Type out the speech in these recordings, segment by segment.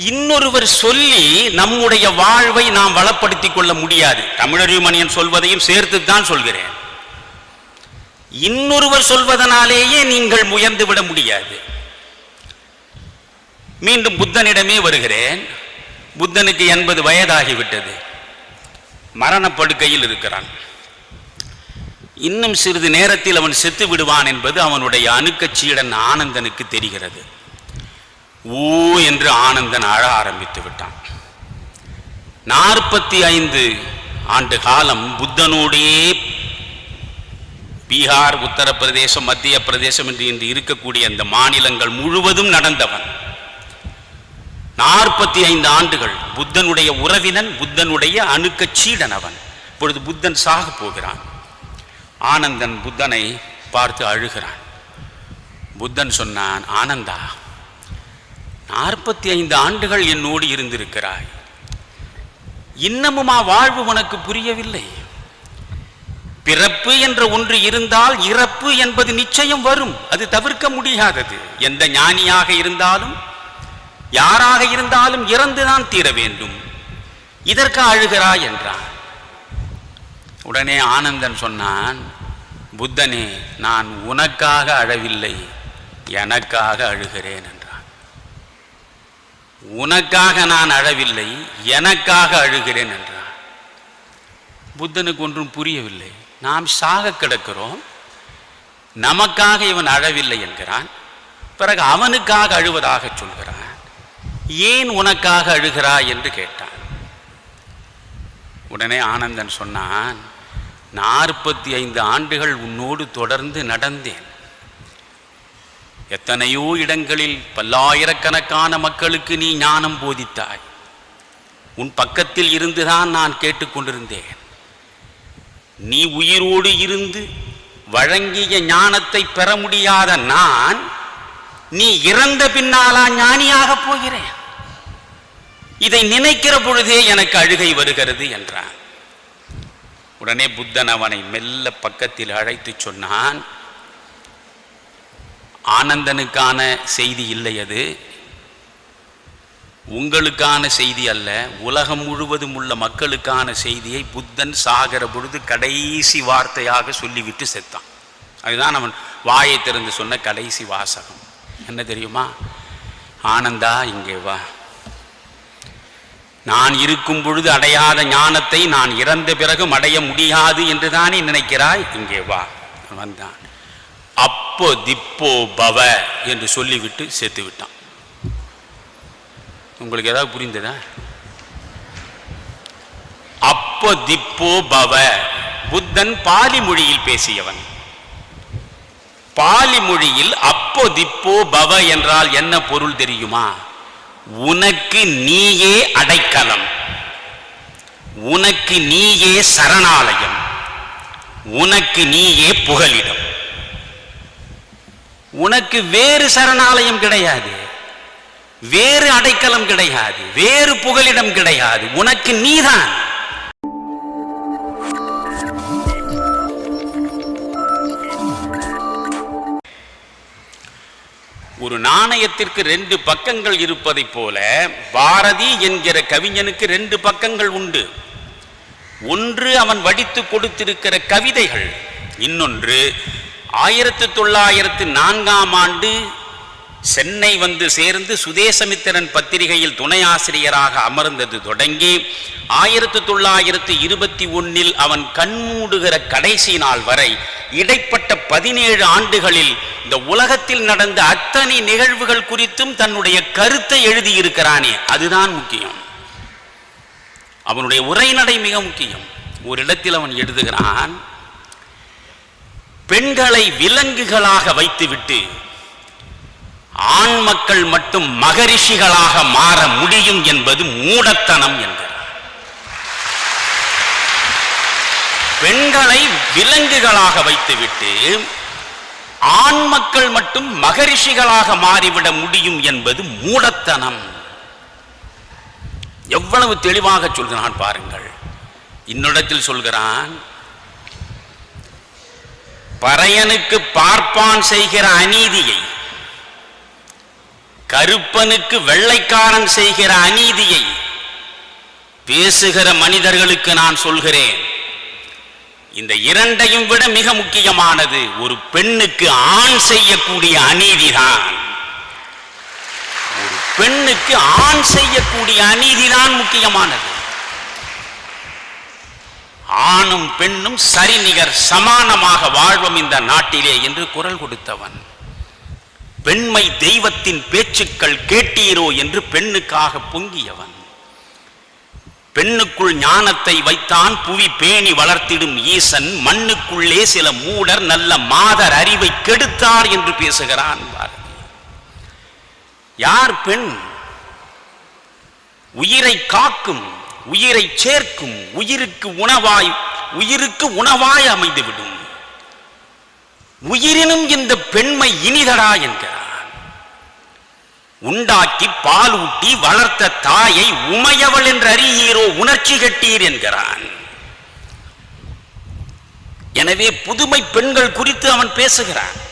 இன்னொருவர் சொல்லி நம்முடைய வாழ்வை நாம் வளப்படுத்திக் கொள்ள முடியாது. தமிழறிவுமணியன் சொல்வதையும் சேர்த்துத்தான் சொல்கிறேன். இன்னொருவர் சொல்வதனாலேயே நீங்கள் முயந்து விட முடியாது. மீண்டும் புத்தனிடமே வருகிறேன். புத்தனுக்கு எண்பது வயதாகிவிட்டது. மரணப்படுக்கையில் இருக்கிறான். இன்னும் சிறிது நேரத்தில் அவன் செத்து விடுவான் என்பது அவனுடைய அணுக்கச்சீடன் ஆனந்தனுக்கு தெரிகிறது. ஊ என்று ஆனந்தன் அழ ஆரம்பித்து விட்டான். நாற்பத்தி ஐந்து ஆண்டு காலம் புத்தனோடே பீகார் உத்தரப்பிரதேசம் மத்திய பிரதேசம் என்று இன்று இருக்கக்கூடிய அந்த மாநிலங்கள் முழுவதும் நடந்தவன். நாற்பத்தி ஐந்து ஆண்டுகள் புத்தனுடைய உறவினன் புத்தனுடைய அணுக்கச் சீடன் அவன் இப்பொழுது புத்தன் சாக போகிறான். ஆனந்தன் புத்தனை பார்த்து அழுகிறான். புத்தன் சொன்னான் ஆனந்தா நாற்பத்தி ஐந்து ஆண்டுகள் என்னோடு இருந்திருக்கிறாய். இன்னமுமா வாழ்வு உனக்கு புரியவில்லை? பிறப்பு என்ற ஒன்று இருந்தால் இறப்பு என்பது நிச்சயம் வரும். அது தவிர்க்க முடியாதது. எந்த ஞானியாக இருந்தாலும் யாராக இருந்தாலும் இறந்துதான் தீர வேண்டும். இதற்கு அழுகிறாய் என்றான். உடனே ஆனந்தன் சொன்னான் புத்தனே நான் உனக்காக அழவில்லை. எனக்காக அழுகிறேன் உனக்காக நான் அழவில்லை எனக்காக அழுகிறேன் என்றான் புத்தனுக்கு ஒன்றும் புரியவில்லை. நாம் சாக கிடக்கிறோம். நமக்காக இவன் அழவில்லை என்கிறான். பிறகு அவனுக்காக அழுவதாக சொல்கிறான். ஏன் உனக்காக அழுகிறாய் என்று கேட்டான். உடனே ஆனந்தன் சொன்னான் நாற்பத்தி ஐந்து ஆண்டுகள் உன்னோடு தொடர்ந்து நடந்தேன். எத்தனையோ இடங்களில் பல்லாயிரக்கணக்கான மக்களுக்கு நீ ஞானம் போதித்தாய். உன் பக்கத்தில் இருந்துதான் நான் கேட்டுக்கொண்டிருந்தேன் நீ உயிரோடு இருந்து வழங்கிய ஞானத்தை பெற முடியாத நான் நீ இறந்த பின்னாலா ஞானியாக போகிறேன். இதை நினைக்கிற பொழுதே எனக்கு அழுகை வருகிறது என்றான். உடனே புத்தன் அவனை மெல்ல பக்கத்தில் அழைத்து சொன்னான் ஆனந்தனுக்கான செய்தி இல்லை அது. உங்களுக்கான செய்தி அல்ல உலகம் முழுவதும் உள்ள மக்களுக்கான செய்தியை புத்தன் சாகிற பொழுது கடைசி வார்த்தையாக சொல்லிவிட்டு செத்தான். அதுதான் அவன் வாயை திறந்து சொன்ன கடைசி வாசகம். என்ன தெரியுமா? ஆனந்தா இங்கே வா. நான் இருக்கும் பொழுது அடையாத ஞானத்தை நான் இறந்த பிறகும் அடைய முடியாது என்று தானே நினைக்கிறாய்? இங்கே வா. வந்தான் அப்போ திப்போ பவ என்று சொல்லிவிட்டு சேர்த்து விட்டான். உங்களுக்கு ஏதாவது புரிந்ததா? அப்போ திப்போ பவ புத்தன் பாலி மொழியில் பேசியவன். பாலி மொழியில் அப்போ திப்போ பவ என்றால் என்ன பொருள் தெரியுமா? உனக்கு நீயே அடைக்கலம். உனக்கு நீயே சரணாலயம். உனக்கு நீயே புகலிடம். உனக்கு வேறு சரணாலயம் கிடையாது. வேறு அடைக்கலம் கிடையாது. வேறு புகலிடம் கிடையாது. உனக்கு நீதான். ஒரு நாணயத்திற்கு ரெண்டு பக்கங்கள் இருப்பதைப் போல பாரதி என்கிற கவிஞனுக்கு ரெண்டு பக்கங்கள் உண்டு. ஒன்று அவன் வடித்து கொடுத்திருக்கிற கவிதைகள் இன்னொன்று ஆயிரத்து தொள்ளாயிரத்து நான்காம் ஆண்டு சென்னை வந்து சேர்ந்து சுதேசமித்திரன் பத்திரிகையில் துணை ஆசிரியராக அமர்ந்தது தொடங்கி ஆயிரத்து தொள்ளாயிரத்து இருபத்தி ஒன்னில் அவன் கண்மூடுகிற கடைசி நாள் வரை இடைப்பட்ட பதினேழு ஆண்டுகளில் இந்த உலகத்தில் நடந்த அத்தனை நிகழ்வுகள் குறித்தும் தன்னுடைய கருத்தை எழுதியிருக்கிறானே. அதுதான் முக்கியம். அவனுடைய உரைநடை மிக முக்கியம். ஒரு இடத்தில் அவன் எழுதுகிறான் பெண்களை விலங்குகளாக வைத்துவிட்டு ஆண் மக்கள் மட்டும் மகரிஷிகளாக மாற முடியும் என்பது மூடத்தனம் என்கிறார். பெண்களை விலங்குகளாக வைத்துவிட்டு ஆண் மக்கள் மட்டும் மகரிஷிகளாக மாறிவிட முடியும் என்பது மூடத்தனம். எவ்வளவு தெளிவாக சொல்கிறான் பாருங்கள். இன்னிடத்தில் சொல்கிறான் பறையனுக்கு பார்ப்பான் செய்கிற அநீதியை கருப்பனுக்கு வெள்ளைக்காரன் செய்கிற அநீதியை பேசுகிற மனிதர்களுக்கு நான் சொல்கிறேன். இந்த இரண்டையும் விட மிக முக்கியமானது ஒரு பெண்ணுக்கு ஆண் செய்யக்கூடிய அநீதிதான். ஒரு பெண்ணுக்கு ஆண் செய்யக்கூடிய அநீதிதான் முக்கியமானது. ஆணும் பெண்ணும் சரிநிகர் சமானமாக வாழ்வோம் இந்த நாட்டிலே என்று குரல் கொடுத்தவன். பெண்மை தெய்வத்தின் பேச்சுக்கள் கேட்டீரோ என்று பெண்ணுக்காக பொங்கியவன். பெண்ணுக்குள் ஞானத்தை வைத்தான் புவி பேணி வளர்த்திடும் ஈசன் மண்ணுக்குள்ளே சில மூடர் நல்ல மாதர் அறிவை கெடுத்தார் என்று பேசுகிறான் பாரதி. யார் பெண்? உயிரை காக்கும் உயிரை சேர்க்கும் உயிருக்கு உணவாய் உயிருக்கு உணவாய் அமைந்துவிடும். உயிரினும் இந்த பெண்மை இனிதடா என்கிறான். உண்டாக்கி பால் ஊட்டி வளர்த்த தாயை உமையவள் என்று அறியீரோ உணர்ச்சி கட்டீர் என்கிறான். எனவே புதுமை பெண்கள் குறித்து அவன் பேசுகிறான்.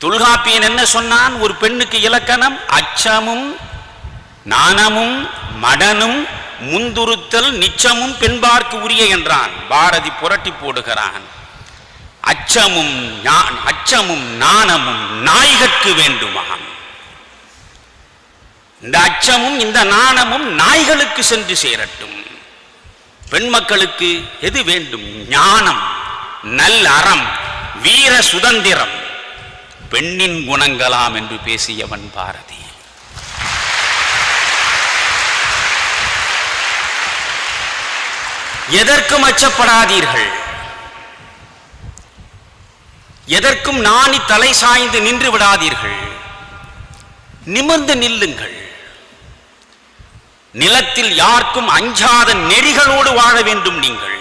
தொல்காப்பியன் என்ன சொன்னான்? ஒரு பெண்ணுக்கு இலக்கணம் அச்சமும் நாணமும் மடனும் முந்துருத்தல் நிச்சமும் பெண்பார்க்கு உரிய என்றான். பாரதி புரட்டி போடுகிறான். அச்சமும் அச்சமும் நாணமும் நாய்கற்கு வேண்டுமாம். இந்த அச்சமும் இந்த நாணமும் நாய்களுக்கு சென்று சேரட்டும். பெண் மக்களுக்கு எது வேண்டும்? ஞானம் நல் அறம் வீர சுதந்திரம். பெண்ணின் குணங்களாம் என்று பேசியவன் பாரதி. எதற்கும் அச்சப்படாதீர்கள். எதற்கும் நாணி தலை சாய்ந்து நின்று விடாதீர்கள். நிமிர்ந்து நில்லுங்கள். நிலத்தில் யாருக்கும் அஞ்சாத நெறிகளோடு வாழ வேண்டும் நீங்கள்.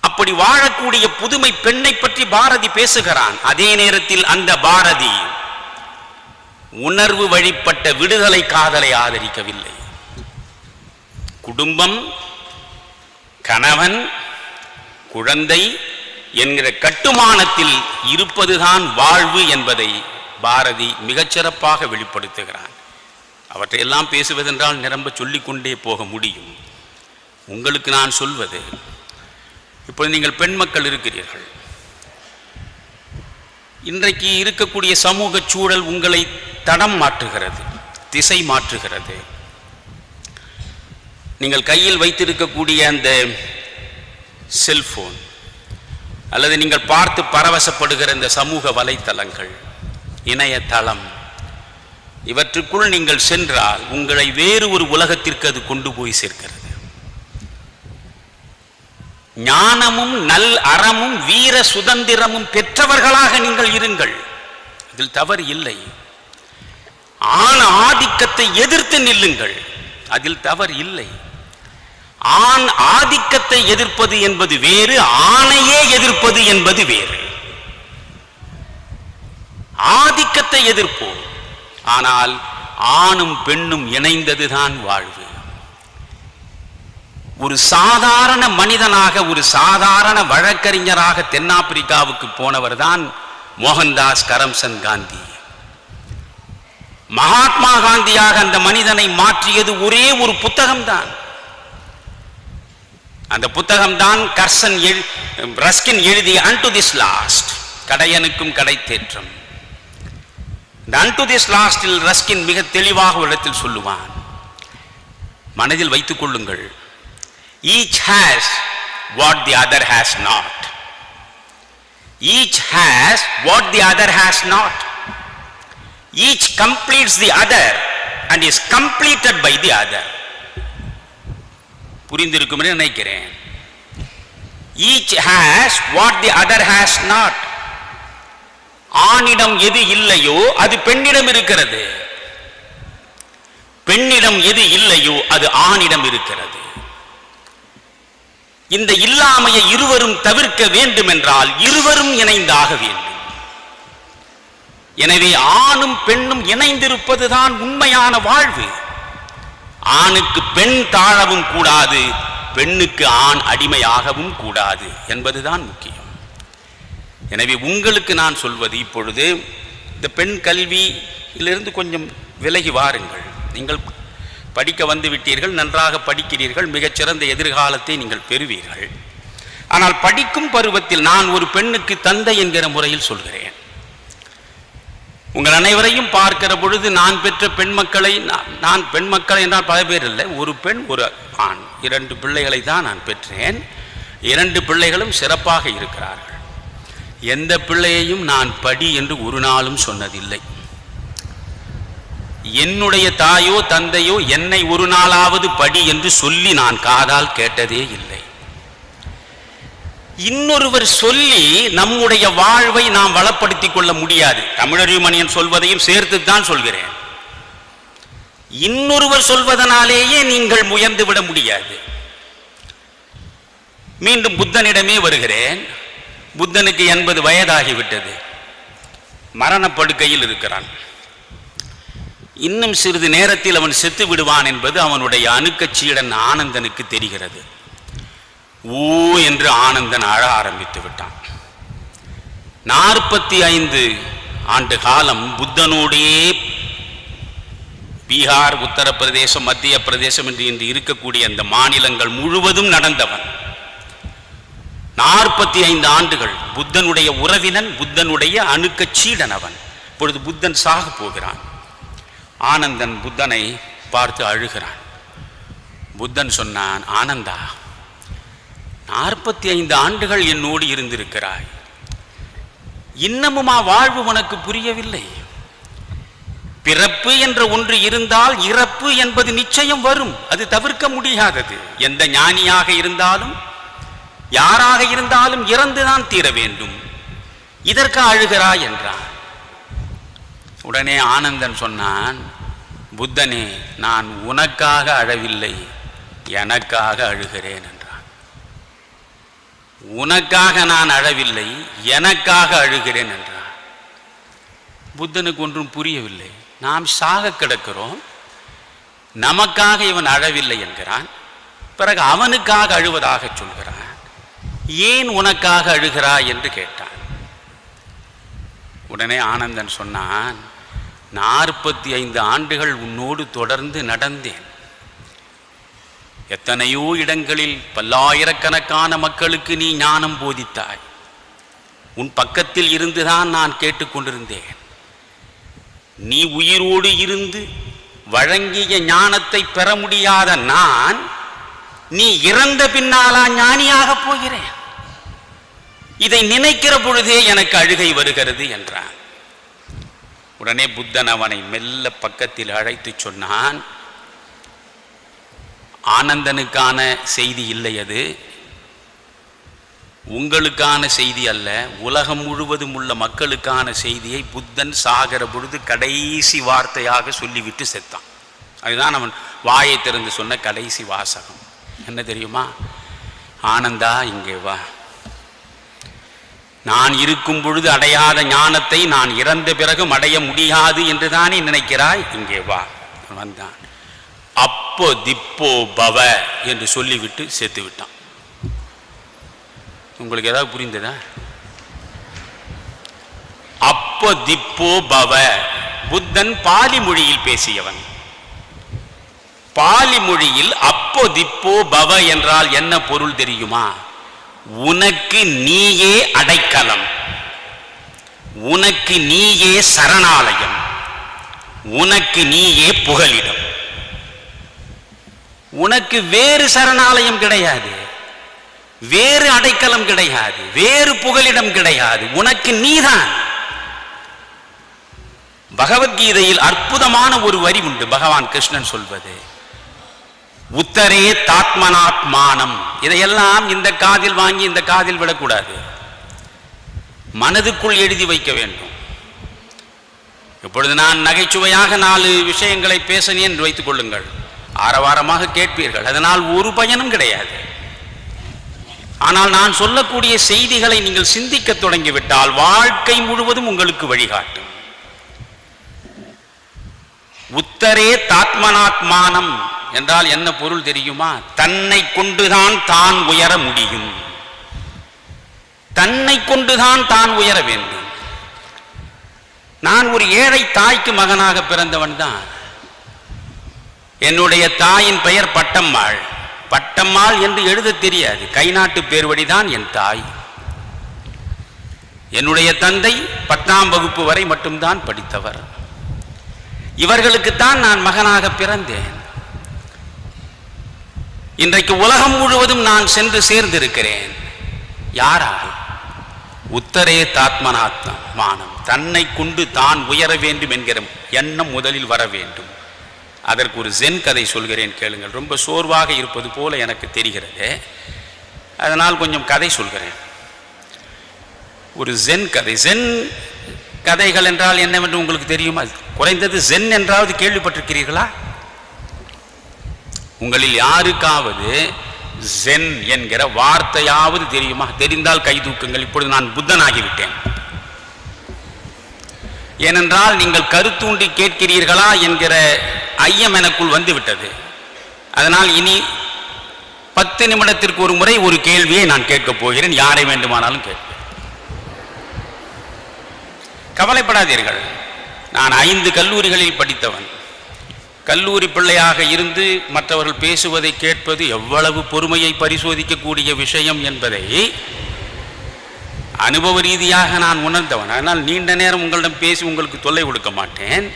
அப்படி வாழக்கூடிய புதுமை பெண்ணை பற்றி பாரதி பேசுகிறான். அதே நேரத்தில் அந்த பாரதி உணர்வு வழிப்பட்ட விடுதலை காதலை ஆதரிக்கவில்லை. குடும்பம் கணவன் குழந்தை என்கிற கட்டுமானத்தில் இருப்பதுதான் வாழ்வு என்பதை பாரதி மிகச்சிறப்பாக வெளிப்படுத்துகிறான். அவற்றையெல்லாம் பேசுவதென்றால் நிரம்ப சொல்லிக்கொண்டே போக முடியும். உங்களுக்கு நான் சொல்வது இப்பொழுது நீங்கள் பெண் மக்கள் இருக்கிறீர்கள். இன்றைக்கு இருக்கக்கூடிய சமூக சூழல் உங்களை தடம் மாற்றுகிறது திசை மாற்றுகிறது. நீங்கள் கையில் வைத்திருக்கக்கூடிய அந்த செல்போன் அல்லது நீங்கள் பார்த்து பரவசப்படுகிற இந்த சமூக வலைத்தளங்கள் இணையதளம் இவற்றுக்குள் நீங்கள் சென்றால் உங்களை வேறு ஒரு உலகத்திற்கு அது கொண்டு போய் சேர்க்கிறது. ஞானமும் நல் அறமும் வீர சுதந்திரமும் பெற்றவர்களாக நீங்கள் இருங்கள். இதில் தவறு இல்லை. ஆண ஆதிக்கத்தை எதிர்த்து நில்லுங்கள். அதில் தவறு இல்லை. ஆண் ஆதிக்கத்தை எதிர்ப்பது என்பது வேறு ஆணையே எதிர்ப்பது என்பது வேறு. ஆதிக்கத்தை எதிர்ப்போம். ஆனால் ஆணும் பெண்ணும் இணைந்ததுதான் வாழ்வு. ஒரு சாதாரண மனிதனாக ஒரு சாதாரண வழக்கறிஞராக தென்னாப்பிரிக்காவுக்கு போனவர் தான் மோகன்தாஸ் கரம்சந்த் காந்தி. மகாத்மா காந்தியாக அந்த மனிதனை மாற்றியது ஒரே ஒரு புத்தகம்தான். அந்த புத்தகம் தான் கர்சன் ரஸ்கின் எழுதிய அன்டு திஸ் லாஸ்ட் கடையனுக்கும் கடை தேற்றம். இந்த அன்டு திஸ் லாஸ்டில் ரஸ்கின் மிக தெளிவாக ஒரு இடத்தில் சொல்லுவான். மனதில் வைத்துக் கொள்ளுங்கள். Each has what the other has not each has what the other has not each completes the other and is completed by the other புரிந்திருக்கும் நினைக்கிறேன். Each has what the other has not ஆணிடம் எது இல்லையோ அது பெண்ணிடம் இருக்கிறது. பெண்ணிடம் எது இல்லையோ அது ஆணிடம் இருக்கிறது. இந்த இல்லாமையை இருவரும் தவிர்க்க வேண்டும் என்றால் இருவரும் இணைந்தாக வேண்டும். எனவே ஆணும் பெண்ணும் இணைந்திருப்பதுதான் உண்மையான வாழ்வு. ஆணுக்கு பெண் தாழவும் கூடாது பெண்ணுக்கு ஆண் அடிமையாகவும் கூடாது என்பதுதான் முக்கியம். எனவே உங்களுக்கு நான் சொல்வது இப்பொழுது இந்த பெண் கல்வியிலிருந்து கொஞ்சம் விலகி வாருங்கள். நீங்கள் படிக்க வந்து விட்டீர்கள் நன்றாக படிக்கிறீர்கள் மிகச்சிறந்த எதிர்காலத்தை நீங்கள் பெறுவீர்கள். ஆனால் படிக்கும் பருவத்தில் நான் ஒரு பெண்ணுக்கு தந்தை என்கிற முறையில் சொல்கிறேன். உங்கள் அனைவரையும் பார்க்கிற பொழுது நான் பெற்ற பெண் மக்களை நான்- நான் பெண் மக்களை என்றால் பல பேர் இல்லை. ஒரு பெண் ஒரு ஆண். இரண்டு பிள்ளைகளை தான் நான் பெற்றேன். இரண்டு பிள்ளைகளும் சிறப்பாக இருக்கிறார்கள். எந்த பிள்ளையையும் நான் படி என்று ஒரு நாளும் சொன்னதில்லை. என்னுடைய தாயோ தந்தையோ என்னை ஒரு நாளாவது படி என்று சொல்லி நான் காதால் கேட்டதே இல்லை. இன்னொருவர் சொல்லி நம்முடைய வாழ்வை நாம் வளப்படுத்திக் கொள்ள முடியாது. தமிழறிவுமணியன் சொல்வதையும் சேர்த்து தான் சொல்கிறேன். இன்னொருவர் சொல்வதனாலேயே நீங்கள் முயர்ந்து விட முடியாது. மீண்டும் புத்தனிடமே வருகிறேன். புத்தனுக்கு எண்பது வயதாகிவிட்டது. மரணப்படுக்கையில் இருக்கிறான். இன்னும் சிறிது நேரத்தில் அவன் செத்து விடுவான் என்பது அவனுடைய அணுக்கச்சீடன் ஆனந்தனுக்கு தெரிகிறது. ஊ என்று ஆனந்தன் அழ ஆரம்பித்து விட்டான். நாற்பத்தி ஐந்து ஆண்டு காலம் புத்தனோடே பீகார் உத்தரப்பிரதேசம் மத்திய பிரதேசம் என்று இன்று இருக்கக்கூடிய அந்த மாநிலங்கள் முழுவதும் நடந்தவன். நாற்பத்தி ஐந்து ஆண்டுகள் புத்தனுடைய உறவினன் புத்தனுடைய அணுக்கச் சீடன் அவன். இப்பொழுது புத்தன் சாக போகிறான். ஆனந்தன் புத்தனை பார்த்து அழுகிறான். புத்தன் சொன்னான் ஆனந்தா நாற்பத்தி ஐந்து ஆண்டுகள் என்னோடு இருந்திருக்கிறாய். இன்னமுமா வாழ்வு உனக்கு புரியவில்லை? பிறப்பு என்ற ஒன்று இருந்தால் இறப்பு என்பது நிச்சயம் வரும். அது தவிர்க்க முடியாதது. எந்த ஞானியாக இருந்தாலும் யாராக இருந்தாலும் இறந்துதான் தீர வேண்டும். இதற்கு அழுகிறாய் என்றான். உடனே ஆனந்தன் சொன்னான் புத்தனே நான் உனக்காக அழவில்லை. எனக்காக அழுகிறேன் உனக்காக நான் அழவில்லை எனக்காக அழுகிறேன் என்றான் புத்தனுக்கு ஒன்றும் புரியவில்லை. நாம் சாக கிடக்கிறோம். நமக்காக இவன் அழவில்லை என்கிறான். பிறகு அவனுக்காக அழுவதாக சொல்கிறான். ஏன் உனக்காக அழுகிறாய் என்று கேட்டான். உடனே ஆனந்தன் சொன்னான் நாற்பத்தி ஐந்து ஆண்டுகள் உன்னோடு தொடர்ந்து நடந்தேன். எத்தனையோ இடங்களில் பல்லாயிரக்கணக்கான மக்களுக்கு நீ ஞானம் போதித்தாய். உன் பக்கத்தில் இருந்துதான் நான் கேட்டுக்கொண்டிருந்தேன் நீ உயிரோடு இருந்து வழங்கிய ஞானத்தை பெற முடியாத நான் நீ இறந்த பின்னாலா ஞானியாக போகிறேன். இதை நினைக்கிற பொழுதே எனக்கு அழுகை வருகிறது என்றான். உடனே புத்தன் அவனை மெல்ல பக்கத்தில் அழைத்து சொன்னான் ஆனந்தனுக்கான செய்தி இல்லை அது. உங்களுக்கான செய்தி அல்ல உலகம் முழுவதும் உள்ள மக்களுக்கான செய்தியை புத்தன் சாகிற பொழுது கடைசி வார்த்தையாக சொல்லிவிட்டு செத்தான். அதுதான் அவன் வாயை திறந்து சொன்ன கடைசி வாசகம். என்ன தெரியுமா? ஆனந்தா இங்கே வா. நான் இருக்கும் பொழுது அடையாத ஞானத்தை நான் இறந்த பிறகும் அடைய முடியாது என்று தானே நினைக்கிறாய்? இங்கே வா. வந்தான் அப்போ திப்போ பவ என்று சொல்லிவிட்டு சேர்த்து விட்டான் உங்களுக்கு ஏதாவது புரிந்ததா? அப்போ திப்போ பவ புத்தன் பாலி மொழியில் பேசியவன். பாலி மொழியில் அப்போ திப்போ பவ என்றால் என்ன பொருள் தெரியுமா? உனக்கு நீயே அடைக்கலம். உனக்கு நீயே சரணாலயம். உனக்கு நீயே புகலிடம். உனக்கு வேறு சரணாலயம் கிடையாது. வேறு அடைக்கலம் கிடையாது. வேறு புகலிடம் கிடையாது. உனக்கு நீதான். பகவத்கீதையில் அற்புதமான ஒரு வரி உண்டு. பகவான் கிருஷ்ணன் சொல்வது உத்தரே தாத்மனாத்மானம். இதையெல்லாம் இந்த காதில் வாங்கி இந்த காதில் விடக்கூடாது. மனதுக்குள் எழுதி வைக்க வேண்டும். இப்பொழுது நான் நகைச்சுவையாக நாலு விஷயங்களை பேசினேன் என்று வைத்துக் கொள்ளுங்கள். ஆரவாரமாக கேட்பீர்கள். அதனால் ஒரு பயனும் கிடையாது. ஆனால் நான் சொல்லக்கூடிய செய்திகளை நீங்கள் சிந்திக்க தொடங்கிவிட்டால் வாழ்க்கை முழுவதும் உங்களுக்கு வழிகாட்டும். உத்தரே தாத்மனாத்மானம் என்றால் என்ன பொருள் தெரியுமா? தன்னை கொண்டுதான் தான் உயர முடியும். தன்னை கொண்டுதான் தான் உயர வேண்டும். நான் ஒரு ஏழை தாய்க்கு மகனாக பிறந்தவன் தான். என்னுடைய தாயின் பெயர் பட்டம்மாள். பட்டம்மாள் என்று எழுத தெரியாது. கை நாட்டு பேர்வடிதான் என் தாய். என்னுடைய தந்தை பத்தாம் வகுப்பு வரை மட்டும்தான் படித்தவர். இவர்களுக்குத்தான் நான் மகனாக பிறந்தேன். இன்றைக்கு உலகம் முழுவதும் நான் சென்று சேர்ந்திருக்கிறேன். யாரால்? உத்தரே தாத்மனாத்ம மானம். தன்னை கொண்டு தான் உயர வேண்டும் என்கிற எண்ணம் முதலில் வர வேண்டும். அதற்கு ஒரு ஜென் கதை சொல்கிறேன் கேளுங்கள். ரொம்ப சோர்வாக இருப்பது போல எனக்கு தெரிகிறது. அதனால் கொஞ்சம் கதை சொல்கிறேன். ஒரு ஜென் கதை. ஜென் கதைகள் என்றால் என்னவென்று உங்களுக்கு தெரியுமா? குறைந்தது ஜென் என்றாவது கேள்விப்பட்டிருக்கிறீர்களா? உங்களில் யாருக்காவது ஜென் என்கிற வார்த்தையாவது தெரியுமா? தெரிந்தால் கை தூக்குங்கள். இப்பொழுது நான் புத்தனாகிவிட்டேன். ஏனென்றால் நீங்கள் கருத்தூண்டி கேட்கிறீர்களா என்கிற ஐயம் எனக்குள் வந்துவிட்டது. அதனால் இனி பத்து நிமிடத்திற்கு ஒரு முறை ஒரு கேள்வியை நான் கேட்கப் போகிறேன். யாரை வேண்டுமானாலும் கேட்பேன். கவலைப்படாதீர்கள். நான் ஐந்து கல்லூரிகளில் படித்தவன். கல்லூரி பிள்ளையாக இருந்து மற்றவர்கள் பேசுவதை கேட்பது எவ்வளவு பொறுமையை பரிசோதிக்கக்கூடிய விஷயம் என்பதை அனுபவ ரீதியாக நான் உணர்ந்தவன். அதனால் நீண்ட நேரம் உங்களிடம் பேசி உங்களுக்கு தொல்லை கொடுக்க மாட்டேன்.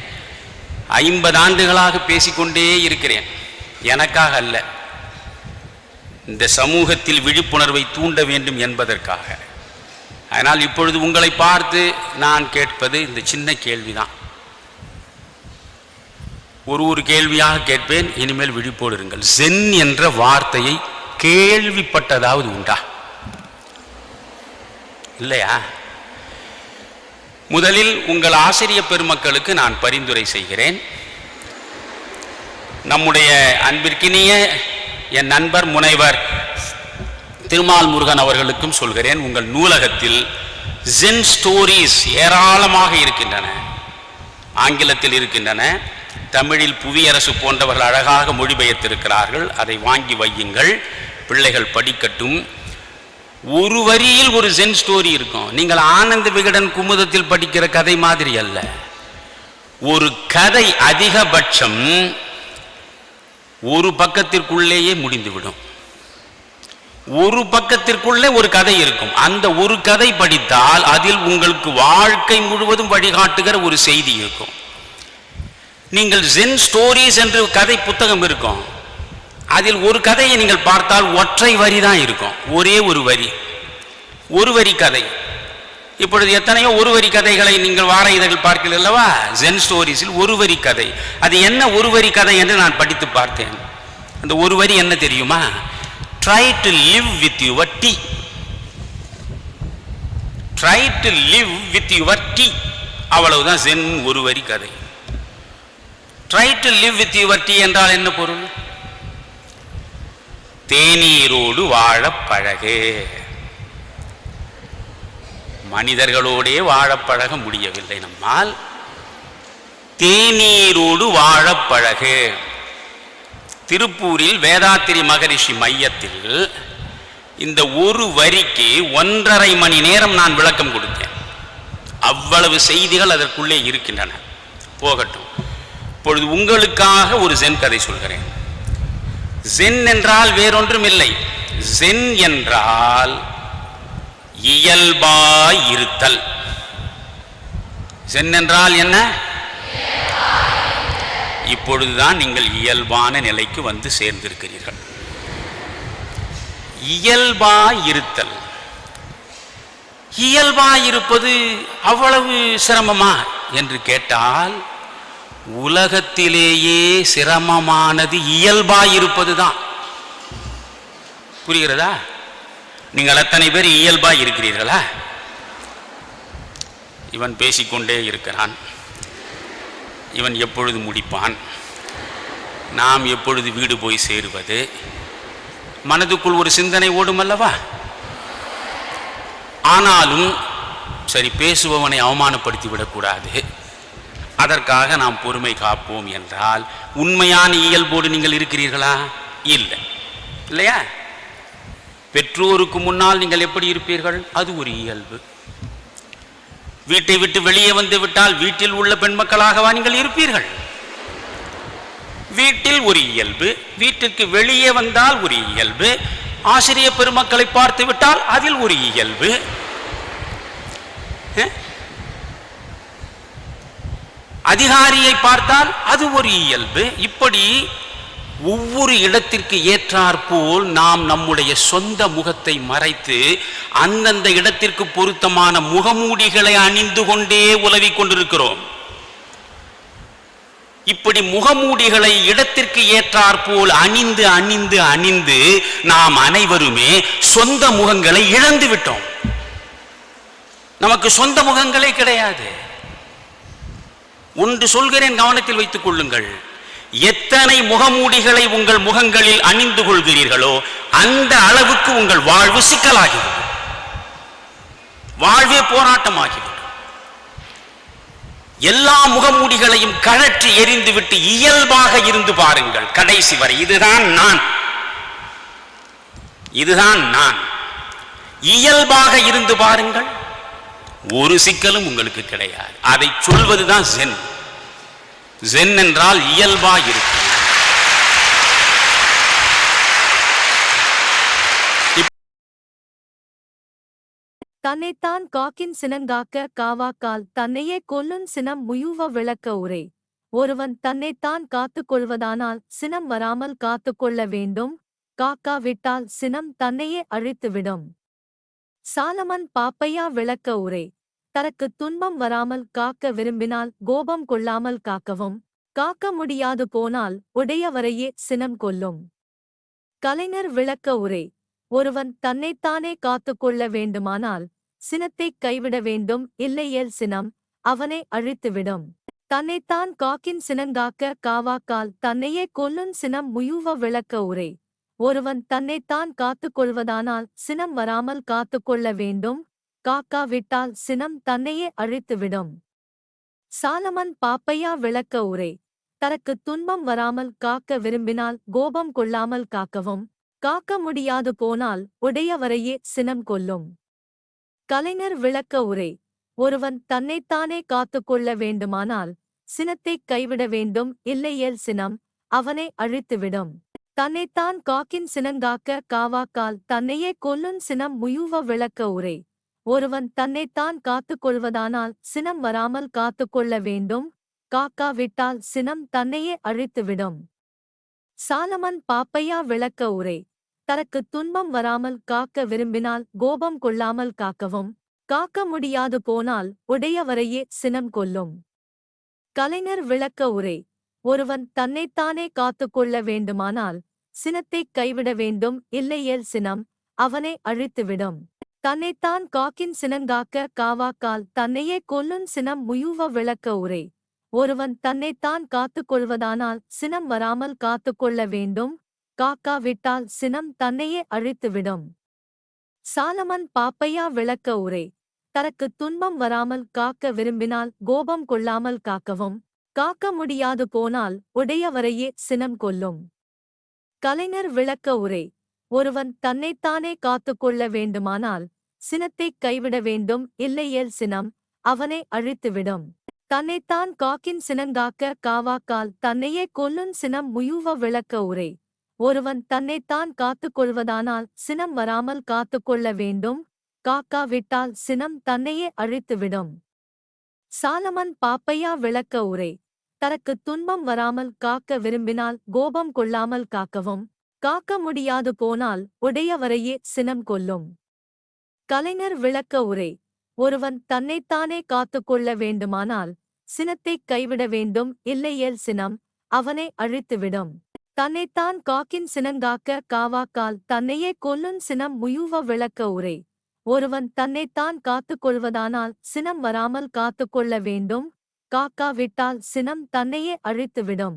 ஐம்பது ஆண்டுகளாக பேசிக்கொண்டே இருக்கிறேன். எனக்காக அல்ல. இந்த சமூகத்தில் விழிப்புணர்வை தூண்ட வேண்டும் என்பதற்காக. அதனால் இப்பொழுது உங்களை பார்த்து நான் கேட்பது இந்த சின்ன கேள்விதான். ஒரு ஒரு கேள்வியாக கேட்பேன். இனிமேல் விழிப்போடு இருங்கள். சென் என்ற வார்த்தையை கேள்விப்பட்டதாவது உண்டா? இல்லையா? முதலில் உங்கள் ஆசிரிய பெருமக்களுக்கு நான் பரிந்துரை செய்கிறேன். நம்முடைய அன்பிற்கினிய என் நண்பர் முனைவர் திருமால் முருகன் அவர்களுக்கும் சொல்கிறேன். உங்கள் நூலகத்தில் ஜென் ஸ்டோரிஸ் ஏராளமாக இருக்கின்றன. ஆங்கிலத்தில் இருக்கின்றன. தமிழில் புவியரசு போன்றவர்கள் அழகாக மொழிபெயர்த்திருக்கிறார்கள். அதை வாங்கி வையுங்கள். பிள்ளைகள் படிக்கட்டும். ஒரு வரியில் ஒரு ஜென் ஸ்டோரி இருக்கும். நீங்கள் ஆனந்த விகடன் குமுதத்தில் படிக்கிற கதை மாதிரி அல்ல. ஒரு கதை அதிகபட்சம் ஒரு பக்கத்திற்குள்ளேயே முடிந்துவிடும். ஒரு பக்கத்திற்குள்ளே ஒரு கதை இருக்கும். அந்த ஒரு கதை படித்தால் அதில் உங்களுக்கு வாழ்க்கை முழுவதும் வழிகாட்டுகிற ஒரு செய்தி இருக்கும். நீங்கள் ஜென் ஸ்டோரிஸ் என்று கதை புத்தகம் இருக்கும். அதில் ஒரு கதையை நீங்கள் பார்த்தால் ஒற்றை வரி தான் இருக்கும். ஒரே ஒரு வரி. ஒரு வரி கதை. இப்பொழுது எத்தனையோ ஒரு வரி கதைகளை நீங்கள் வார இதழில் பார்க்கல அல்லவா? ஜென் ஸ்டோரிஸில் ஒரு வரி கதை. அது என்ன ஒரு வரி கதை என்று நான் படித்து பார்த்தேன். அந்த ஒரு வரி என்ன தெரியுமா? Try to live with your tea try to live with your tea அவ்வளவுதான் ஜென் ஒரு வரி கதை. Try to live with your tea என்றால் என்ன பொருள்? தேநீரோடு வாழ பழகு. மனிதர்களோடே வாழ பழக முடியவில்லை நம்மால். தேநீரோடு வாழ பழகு. திருப்பூரில் வேதாத்திரி மகரிஷி மையத்தில் இந்த ஒரு வரிக்கு ஒன்றரை மணி நேரம் நான் விளக்கம் கொடுத்தேன். அவ்வளவு செய்திகள் அதற்குள்ளே இருக்கின்றன. போகட்டும். இப்பொழுது உங்களுக்காக ஒரு சென் கதை சொல்கிறேன். ஜென் என்றால் வேறொன்றும் இல்லை ஜென் என்றால் இயல்பாய் இருத்தல் ஜென் என்றால் என்ன? இப்பொழுதுதான் நீங்கள் இயல்பான நிலைக்கு வந்து சேர்ந்திருக்கிறீர்கள். இயல்பாய் இருத்தல் இயல்பாய் இருப்பது அவ்வளவு சிரமமா? என்று கேட்டால் உலகத்திலேயே சிரமமானது இயல்பாய் தான் புரிகிறதா? நீங்கள் அத்தனை பேர் இயல்பாய் இருக்கிறீர்களா இவன் பேசிக்கொண்டே இருக்கிறான். இவன் எப்பொழுது முடிப்பான்? நாம் எப்பொழுது வீடு போய் சேருவது? மனதுக்குள் ஒரு சிந்தனை ஓடும் அல்லவா ஆனாலும் சரி பேசுபவனை அவமானப்படுத்தி விடக்கூடாது அதற்காக நாம் பொறுமை காப்போம் என்றால் உண்மையான இயல்போடு நீங்கள் இருக்கிறீர்களா? இல்லை. இல்லையா? பெற்றோருக்கு முன்னால் நீங்கள் எப்படி இருப்பீர்கள்? அது ஒரு இயல்பு. வீட்டை விட்டு வெளியே வந்து விட்டால் வீட்டில் உள்ள பெண் மக்களாகவா நீங்கள் இருப்பீர்கள்? வீட்டில் ஒரு இயல்பு வீட்டிற்கு வெளியே வந்தால் ஒரு இயல்பு ஆசிரிய பெருமக்களை பார்த்து விட்டால் அதில் ஒரு இயல்பு. அதிகாரியை பார்த்தால் அது ஒரு இயல்பு. இப்படி ஒவ்வொரு இடத்திற்கு ஏற்றாற்போல் நாம் நம்முடைய சொந்த முகத்தை மறைத்து அந்தந்த இடத்திற்கு பொருத்தமான முகமூடிகளை அணிந்து கொண்டே உலவிக் கொண்டிருக்கிறோம். இப்படி முகமூடிகளை இடத்திற்கு ஏற்றாற்போல் அணிந்து அணிந்து அணிந்து நாம் அனைவருமே சொந்த முகங்களை இழந்து விட்டோம். நமக்கு சொந்த முகங்களே கிடையாது. ஒன்று சொல்கிறேன் கவனத்தில் வைத்துக் கொள்ளுங்கள். எத்தனை முகமூடிகளை உங்கள் முகங்களில் அணிந்து கொள்கிறீர்களோ அந்த அளவுக்கு உங்கள் வாழ்வு சிக்கலாகிவிடும். வாழ்வே போராட்டமாகிவிடும். எல்லா முகமூடிகளையும் கழற்றி எறிந்துவிட்டு இயல்பாக இருந்து பாருங்கள். கடைசி வரை இதுதான் நான். இதுதான் நான். இயல்பாக இருந்து பாருங்கள். ஒரு சிக்கலும் உங்களுக்கு கிடையாது. அதை சொல்வதுதான் ஜென் ஜென் என்றால் இயல்பா இருக்கும். தன்னைத்தான் காக்கின் சினங்காக்க காவாக்கால் தன்னையே கொல்லும் சினம் முயுவ விளக்க உரை. ஒருவன் தன்னைத்தான் காத்துக் கொள்வதானால் சினம் வராமல் காத்துக் கொள்ள வேண்டும். காக்கா விட்டால் சினம் தன்னையே அழித்துவிடும். சாலமன் பாப்பையா விளக்க உரை. தனக்கு துன்பம் வராமல் காக்க விரும்பினால் கோபம் கொள்ளாமல் காக்கவும். காக்க முடியாது போனால் உடையவரையே சினம் கொல்லும். கலைஞர் விளக்க உரை. ஒருவன் தன்னைத்தானே காத்துக்கொள்ள வேண்டுமானால் சினத்தைக் கைவிட வேண்டும் இல்லையேல் சினம் அவனை அழித்துவிடும். தன்னைத்தான் காக்கின் சினங்காக்க காவாக்கால் தன்னையே கொல்லும் சினம் முயுவ விளக்க உரை. ஒருவன் தன்னைத்தான் காத்துக்கொள்வதானால் சினம் வராமல் காத்துக்கொள்ள வேண்டும். காக்கா விட்டால் சினம் தன்னையே அழித்துவிடும். சாலமன் பாப்பையா விளக்க உரை. தனக்கு துன்பம் வராமல் காக்க விரும்பினால் கோபம் கொள்ளாமல் காக்கவும். காக்க முடியாது போனால் உடையவரையே சினம் கொல்லும். கலைஞர் விளக்க உரை. ஒருவன் தன்னைத்தானே காத்துக்கொள்ள வேண்டுமானால் சினத்தைக் கைவிட வேண்டும். இல்லையேல் சினம் அவனை அழித்துவிடும். தன்னைத்தான் காக்கின் சினங்காக்க காவாக்கால் தன்னையே கொல்லும் சினம் முயுவ விளக்க உரை. ஒருவன் தன்னைத்தான் காத்துக்கொள்வதானால் சினம் வராமல் காத்துக்கொள்ள வேண்டும். காக்கா விட்டால் சினம் தன்னையே அழித்துவிடும். சாலமன் பாப்பையா விளக்க உரை. தனக்கு துன்பம் வராமல் காக்க விரும்பினால் கோபம் கொள்ளாமல் காக்கவும். காக்க முடியாது போனால் உடையவரையே சினம் கொல்லும். கலைஞர் விளக்க உரை. ஒருவன் தன்னைத்தானே காத்துக்கொள்ள வேண்டுமானால் சினத்தைக் கைவிட வேண்டும் இல்லையேல் சினம் அவனை அழித்துவிடும். தன்னைத்தான் காக்கின் சினங்காக்க காவாக்கால் தன்னையே கொல்லும் சினம் முயுவ விளக்க உரை. ஒருவன் தன்னைத்தான் காத்துக்கொள்வதானால் சினம் வராமல் காத்துக்கொள்ள வேண்டும் காக்கா விட்டால் சினம் தன்னையே அழித்துவிடும். சாலமன் பாப்பையா விளக்க உரை. தனக்கு துன்பம் வராமல் காக்க விரும்பினால் கோபம் கொள்ளாமல் காக்கவும் காக்க முடியாது போனால் உடையவரையே சினம் கொல்லும். கலைஞர் விளக்க உரை. ஒருவன் தன்னைத்தானே காத்துக்கொள்ள வேண்டுமானால் சினத்தைக் கைவிட வேண்டும் இல்லையேல் சினம் அவனை அழித்துவிடும். தன்னைத்தான் காக்கின் சினங்காக்க காவாக்கால் தன்னையே கொல்லும் சினம் முயுவ விளக்க உரை. ஒருவன் தன்னைத்தான் காத்துக்கொள்வதானால் சினம் வராமல் காத்துக்கொள்ள வேண்டும் காக்கா விட்டால் சினம் தன்னையே அழித்துவிடும். சாலமன் பாப்பையா விளக்க உரை. தனக்கு துன்பம் வராமல் காக்க விரும்பினால் கோபம் கொள்ளாமல் காக்கவும். காக்க முடியாது போனால் உடையவரையே சினம் கொல்லும். கலைஞர் விளக்க உரை. ஒருவன் தன்னைத்தானே காத்துக்கொள்ள வேண்டுமானால் சினத்தைக் கைவிட வேண்டும் இல்லையேல் சினம் அவனை அழித்துவிடும். தன்னைத்தான் காக்கின் சினங்காக்க காவாக்கால் தன்னையே கொல்லும் சினம் முயுவ விளக்க உரை. ஒருவன் தன்னைத்தான் காத்துக்கொள்வதானால் சினம் வராமல் காத்துக்கொள்ள வேண்டும் காக்கா விட்டால் சினம் தன்னையே அழித்துவிடும்.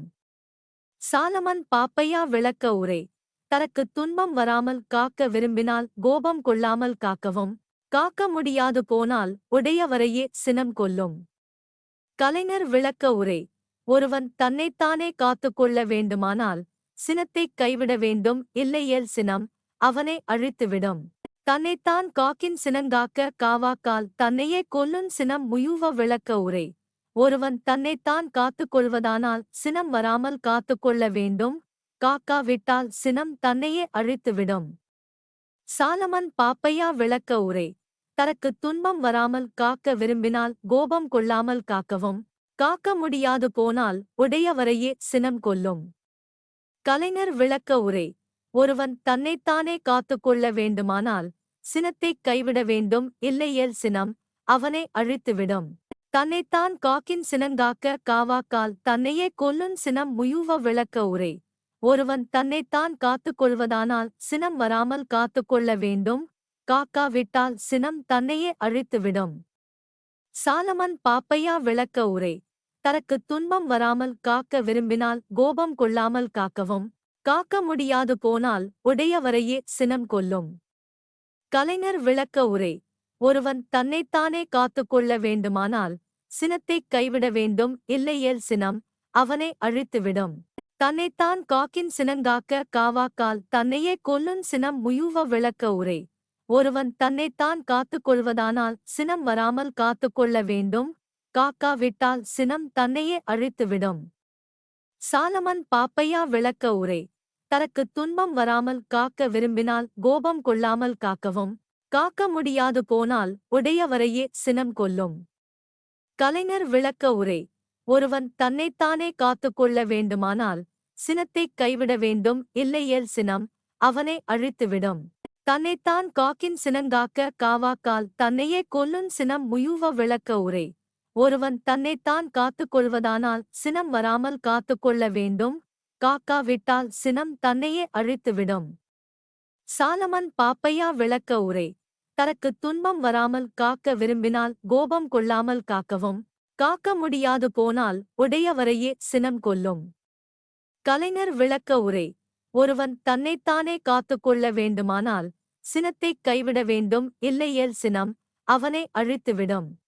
சாலமன் பாப்பையா விளக்க உரை. தனக்கு துன்பம் வராமல் காக்க விரும்பினால் கோபம் கொள்ளாமல் காக்கவும். காக்க முடியாது போனால் உடையவரையே சினம் கொல்லும். கலைஞர் விளக்க உரை. ஒருவன் தன்னைத்தானே காத்துக்கொள்ள வேண்டுமானால் சினத்தைக் கைவிட வேண்டும். இல்லையேல் சினம் அவனை அழித்துவிடும். தன்னைத்தான் காக்கின் சினங்காக்க காவாக்கால் தன்னையே கொல்லும் சினம் முயுவ விளக்க உரை. ஒருவன் தன்னைத்தான் காத்துக் கொள்வதானால் சினம் வராமல் காத்துக்கொள்ள வேண்டும். காக்கா விட்டால் சினம் தன்னையே அழித்துவிடும். சாலமன் பாப்பையா விளக்க உரை. தனக்கு துன்பம் வராமல் காக்க விரும்பினால் கோபம் கொள்ளாமல் காக்கவும். காக்க முடியாது போனால் உடையவரையே சினம் கொல்லும். கலைஞர் விளக்க உரை. ஒருவன் தன்னைத்தானே காத்துக்கொள்ள வேண்டுமானால் சினத்தைக் கைவிட வேண்டும். இல்லையேல் சினம் அவனை அழித்துவிடும். தன்னைத்தான் காக்கின் சினங்காக்க காவாக்கால் தன்னையே கொல்லும் சினம் முயுவ விளக்க உரை. ஒருவன் தன்னைத்தான் காத்துக்கொள்வதானால் சினம் வராமல் காத்துக்கொள்ள வேண்டும் காக்கா விட்டால் சினம் தன்னையே அழித்துவிடும் சாலமன் பாப்பையா விளக்க உரை. தனக்கு துன்பம் வராமல் காக்க விரும்பினால் கோபம் கொள்ளாமல் காக்கவும் காக்க முடியாது போனால் உடையவரையே சினம் கொல்லும். கலைஞர் விளக்க உரை. ஒருவன் தன்னைத்தானே காத்துக்கொள்ள வேண்டுமானால் சினத்தைக் கைவிட வேண்டும் இல்லையேல் சினம் அவனை அழித்துவிடும். தன்னைத்தான் காக்கின் சினங்காக்க காவாக்கால் தன்னையே கொல்லும் சினம் முயுவ விளக்க உரை. ஒருவன் தன்னைத்தான் காத்துக்கொள்வதானால் சினம் வராமல் காத்துக்கொள்ள வேண்டும் காக்கா விட்டால் சினம் தன்னையே அழித்துவிடும். சாலமன் பாப்பையா விளக்க உரை. தனக்கு துன்பம் வராமல் காக்க விரும்பினால் கோபம் கொள்ளாமல் காக்கவும் காக்க முடியாது போனால் உடையவரையே சினம் கொல்லும். கலைஞர் விளக்க உரை. ஒருவன் தன்னைத்தானே காத்துக்கொள்ள வேண்டுமானால் சினத்தைக் கைவிட வேண்டும் இல்லையேல் சினம் அவனை அழித்துவிடும். தன்னைத்தான் காக்கின் சினங்காக்க காவாக்கால் தன்னையே கொல்லும் சினம் முயுவ விளக்க உரை. ஒருவன் தன்னைத்தான் காத்துக்கொள்வதானால் சினம் வராமல் காத்துக்கொள்ள வேண்டும் காக்கா விட்டால் சினம் தன்னையே அழித்துவிடும். சாலமன் பாப்பையா விளக்க உரை. தனக்கு துன்பம் வராமல் காக்க விரும்பினால் கோபம் கொள்ளாமல் காக்கவும். காக்க முடியாது போனால் உடையவரையே சினம் கொல்லும். கலைஞர் விளக்க உரை. ஒருவன் தன்னைத்தானே காத்துக்கொள்ள வேண்டுமானால் சினத்தைக் கைவிட வேண்டும் இல்லையேல் சினம் அவனை அழித்துவிடும்.